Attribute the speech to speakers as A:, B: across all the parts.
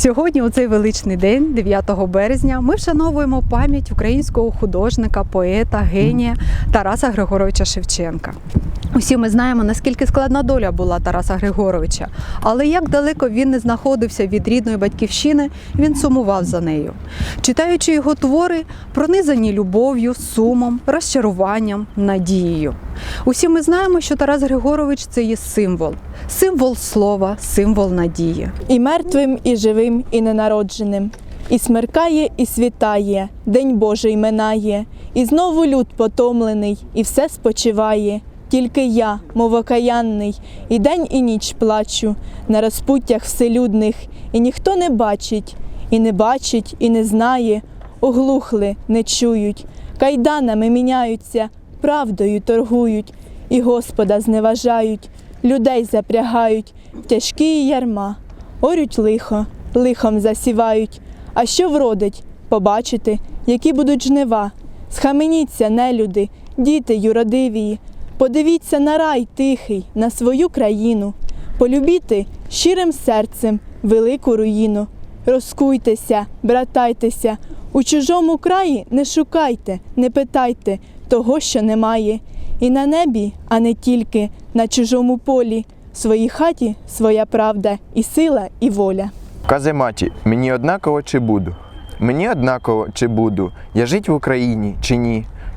A: Сьогодні, у цей величний день, 9 березня, ми вшановуємо пам'ять українського художника, поета, генія Тараса Григоровича Шевченка. Усі ми знаємо, наскільки складна доля була Тараса Григоровича, але як далеко він не знаходився від рідної батьківщини, він сумував за нею. Читаючи його твори, пронизані любов'ю, сумом, розчаруванням, надією. Усі ми знаємо, що Тарас Григорович це є символ, символ слова, символ надії.
B: І мертвим, і живим, і ненародженим. І смеркає, і світає, День Божий минає, і знову люд потомлений, і все спочиває. Тільки я, мов окаянний, і день, і ніч плачу на розпуттях вселюдних, і ніхто не бачить, і не бачить, і не знає, оглухли, не чують, кайданами міняються, правдою торгують, і Господа зневажають, людей запрягають, в тяжкі ярма, орють лихо, лихом засівають. А що вродить? Побачити, які будуть жнива. Схаменіться, нелюди, діти юродивії, подивіться на рай тихий, на свою країну, полюбіти щирим серцем велику руїну. Розкуйтеся, братайтеся, у чужому краї не шукайте, не питайте того, що немає. І на небі, а не тільки на чужому полі, в своїй хаті своя правда, і сила, і воля.
C: Казематі, мені однаково чи буду? Мені однаково чи буду, я жить в Україні чи ні?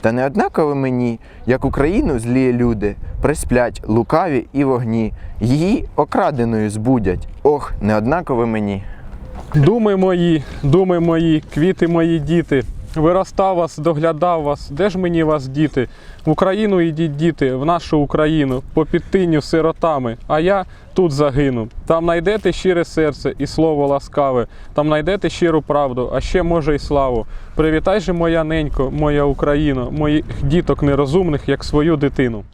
C: Та не однаково мені, як Україну злі люди, присплять лукаві і вогні, її окраденою збудять. Ох, не однаково мені.
D: Думи мої, думи мої, квіти мої діти. Виростав вас, доглядав вас, де ж мені вас діти? В Україну йдіть, діти, в нашу Україну, по підтинню сиротами, а я тут загину. Там найдете щире серце і слово ласкаве, там найдете щиру правду, а ще може й славу. Привітай же, моя ненько, моя Україна, моїх діток нерозумних, як свою дитину.